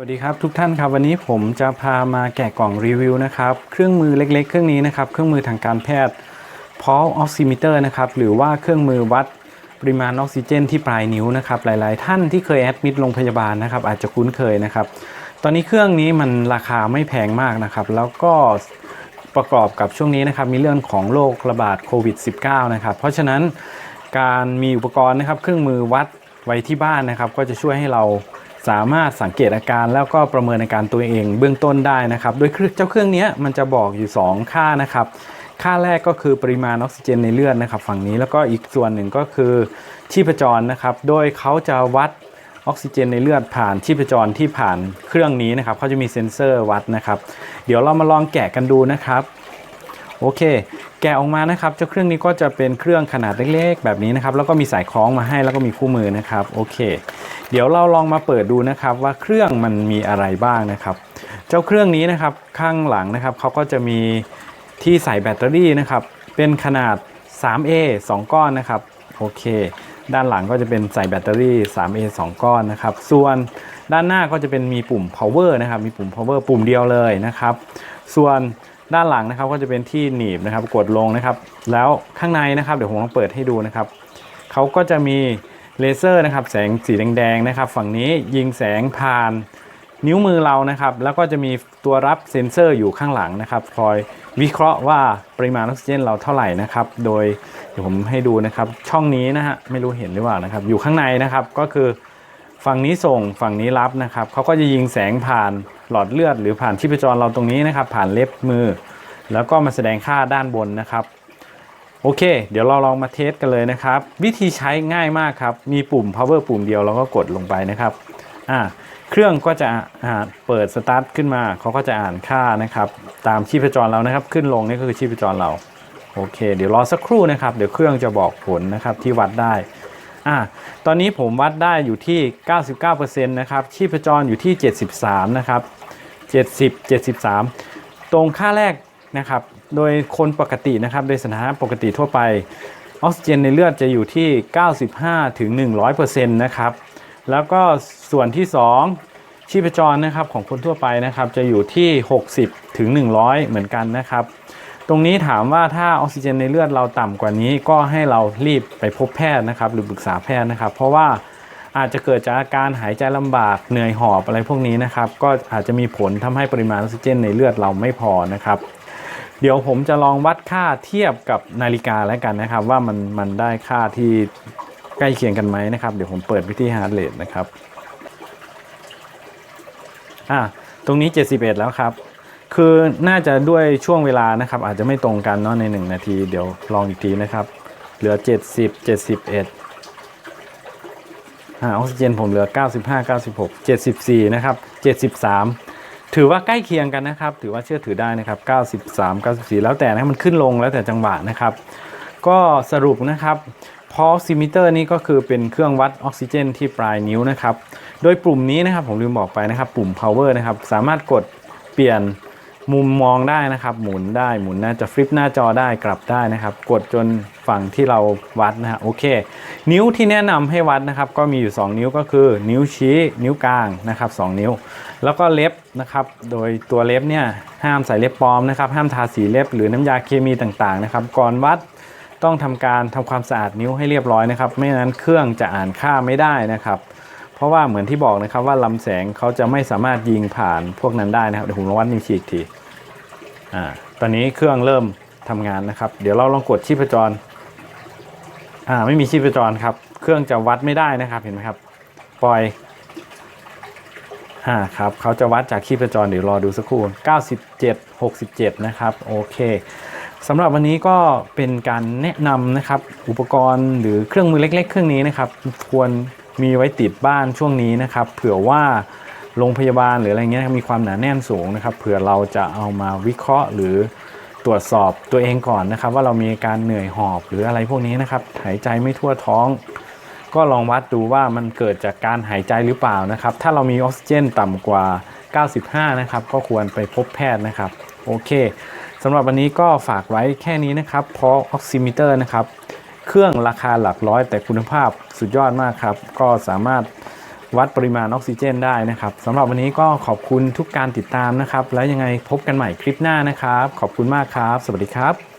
สวัสดีครับทุกท่านครับวันนี้ผมจะพามาแกะกล่องรีวิวนะครับเครื่องมือเล็กๆ เครื่องนี้นะครับเครื่องมือทางการแพทย์ Pulse Oximeter นะครับหรือว่าเครื่องมือวัดปริมาณออกซิเจน ที่ปลายนิ้วนะครับหลายๆ ท่านที่เคยแอดมิดโรงพยาบาลนะครับอาจจะคุ้นเคยนะครับตอนนี้เครื่องนี้มันราคาไม่แพงมากนะครับแล้วก็ประกอบกับช่วงนี้นะครับมีเรื่องของโรคระบาดโควิด -19 นะครับเพราะฉะนั้นการมีอุปกรณ์นะครับเครื่องมือวัดไว้ที่บ้านนะครับก็จะช่วยให้เรา สามารถสังเกตอาการแล้วก็ประเมินอาการตัวเองเบื้องต้นได้นะครับ โดยเครื่องเจ้าเครื่องนี้มันจะบอกอยู่ 2 ค่านะครับ ค่าแรกก็คือปริมาณออกซิเจนในเลือดนะครับ ฝั่งนี้แล้วก็อีกส่วนหนึ่งก็คือชีพจรนะครับ โดยเขาจะวัดออกซิเจนในเลือดผ่านชีพจรที่ผ่านเครื่องนี้นะครับเขาจะมีเซ็นเซอร์วัดนะครับ เดี๋ยวเรามาลองแกะกันดูนะครับโอเค แกะออกมานะครับ เจ้าเครื่องนี้ก็จะเป็นเครื่องขนาดเล็กๆ แบบนี้นะครับ แล้วก็มีสายคล้องมาให้ แล้วก็มีคู่มือนะครับ โอเค เดี๋ยวเราลองมาเปิดดูนะครับว่าเครื่องมันมีอะไรบ้างนะครับ เจ้าเครื่องนี้นะครับข้างหลังนะครับเขาก็จะมีที่ใส่แบตเตอรี่นะครับ เป็นขนาด 3A 2 ก้อนนะครับโอเค ด้านหลังก็จะเป็นใส่แบตเตอรี่ 3A 2 ก้อนนะครับ ส่วนด้านหน้าก็จะเป็นมีปุ่ม power นะครับ มีปุ่ม power ปุ่มเดียวเลยนะครับ ส่วนด้านหลังนะครับก็จะเป็นที่หนีบนะครับ กดลงนะครับ แล้วข้างในนะครับ เดี๋ยวผมลองเปิดให้ดูนะครับ เขาก็จะมี เลเซอร์นะครับแสงสีแดงๆนะครับฝั่งนี้ยิงแสงผ่านนิ้วมือเรานะครับ แล้วก็จะมีตัวรับเซ็นเซอร์อยู่ข้างหลังนะครับ คอยวิเคราะห์ว่าปริมาณออกซิเจนเราเท่าไหร่นะครับ โดยเดี๋ยวผมให้ดูนะครับช่องนี้นะฮะไม่รู้เห็นหรือเปล่านะครับ อยู่ข้างในนะครับก็คือฝั่งนี้ส่งฝั่งนี้รับนะครับเขาก็จะยิงแสงผ่านหลอดเลือด หรือผ่านชีพจรเราตรงนี้นะครับ ผ่านเล็บมือ แล้วก็มาแสดงค่าด้านบนนะครับ โอเค เดี๋ยวเราลองมาเทสกันเลยนะครับ วิธีใช้ง่ายมากครับ มีปุ่ม power ปุ่มเดียวเราก็กดลงไปนะครับอ่าเครื่องก็จะอ่าเปิดสตาร์ทขึ้นมาเขาก็จะอ่านค่านะครับ ตามชีพจรเรานะครับ ขึ้นลงนี่ก็คือชีพจรเรา โอเค เดี๋ยวรอสักครู่นะครับ เดี๋ยวเครื่องจะบอกผลนะครับที่วัดได้อ่าตอนนี้ผมวัดได้อยู่ที่ 99%นะครับ ชีพจรอยู่ที่ 73 นะครับ 70 73 ตรงค่าแรก นะครับ โดยคนปกตินะครับ โดยสถานะปกติทั่วไป ออกซิเจนในเลือดจะอยู่ที่ 95ถึง100%นะครับ แล้วก็ส่วนที่ 2 ชีพจรนะครับของคนทั่วไปนะครับ จะอยู่ที่ 60ถึง100 เหมือนกันนะครับ ตรงนี้ถามว่าถ้าออกซิเจนในเลือดเราต่ำกว่านี้ ก็ให้เรารีบไปพบแพทย์นะครับ หรือปรึกษาแพทย์นะครับ เพราะว่าอาจจะเกิดจากอาการหายใจลำบากเหนื่อยหอบอะไรพวกนี้นะครับ ก็อาจจะมีผลทำให้ปริมาณออกซิเจนในเลือดเราไม่พอนะครับ เดี๋ยวผมจะลองวัดค่าเทียบกับนาฬิกาแล้วกันนะครับ ว่ามันมันได้ค่าที่ใกล้เคียงกันไหมนะครับ เดี๋ยวผมเปิดวิธีฮาร์ดเรทนะครับอ่าตรงนี้ 71 แล้วครับ คือน่าจะด้วยช่วงเวลานะครับ อาจจะไม่ตรงกันเนาะใน 1 นาที เดี๋ยวลองอีกทีนะครับ เหลือ 70 71อ่าออกซิเจนผมเหลือ 95 96 74 นะครับ 73 ถือว่าใกล้เคียงกันนะครับ ถือว่าเชื่อถือได้นะครับ 93 94 แล้วแต่นะมันขึ้นลงแล้วแต่จังหวะนะครับ ก็สรุปนะครับพอซิมิเตอร์นี้ก็คือเป็นเครื่องวัดออกซิเจนที่ปลายนิ้วนะครับ โดยปุ่มนี้นะครับผมลืมบอกไปนะครับ ปุ่ม power นะครับ สามารถกดเปลี่ยน มุมมองได้นะครับ หมุนได้หมุนหน้าจะฟลิปหน้าจอได้กลับได้นะครับ กดจนฝั่งที่เราวัดนะฮะโอเค นิ้วที่แนะนำให้วัดนะครับ ก็มีอยู่ 2 นิ้วก็คือ นิ้วชี้ นิ้วกลางนะครับ2นิ้ว แล้วก็เล็บนะครับ โดยตัวเล็บเนี่ยห้ามใส่เล็บปลอมนะครับ ห้ามทาสีเล็บหรือน้ำยาเคมีต่างๆนะครับ ก่อนวัดต้องทำการทำความสะอาดนิ้วให้เรียบร้อยนะครับ ไม่งั้นเครื่องจะอ่านค่าไม่ได้นะครับเพราะว่าเหมือนที่บอกนะครับว่าลำแสงเขาจะไม่สามารถยิงผ่านพวกนั้นได้นะครับเดี๋ยวผมลองวัดนิ้วชี้อีกที อ่าตอนนี้เครื่องเริ่มทำงานนะครับ เดี๋ยวเราลองกดชีพจรอ่าไม่มีชีพจรครับ เครื่องจะวัดไม่ได้นะครับเห็นไหมครับ ปล่อยอ่าครับเขาจะวัดจากชีพจรเดี๋ยวรอดูสักครู่ 97 67 นะครับ โอเคสำหรับวันนี้ก็เป็นการแนะนำนะครับ อุปกรณ์หรือเครื่องมือเล็ก ๆ เครื่องนี้นะครับ ควรมีไว้ติดบ้านช่วงนี้นะครับ เผื่อว่า โรงพยาบาลหรืออะไรเงี้ยมีความหนาแน่นสูงนะครับเผื่อเราจะเอามาวิเคราะห์หรือตรวจสอบตัวเองก่อนนะครับ ว่าเรามีอาการเหนื่อยหอบหรืออะไรพวกนี้นะครับ หายใจไม่ทั่วท้อง ก็ลองวัดดูว่ามันเกิดจากการหายใจหรือเปล่านะครับ ถ้าเรามีออกซิเจนต่ำกว่า 95 นะครับ ก็ควรไปพบแพทย์นะครับโอเคสำหรับวันนี้ก็ฝากไว้แค่นี้นะครับเพราะออกซิมิเตอร์นะครับ เครื่องราคาหลักร้อยแต่คุณภาพสุดยอดมากครับ ก็สามารถ วัดปริมาณออกซิเจนได้นะครับสำหรับวันนี้ก็ขอบคุณทุกการติดตามนะครับ แล้วยังไงพบกันใหม่คลิปหน้านะครับ ขอบคุณมากครับ สวัสดีครับ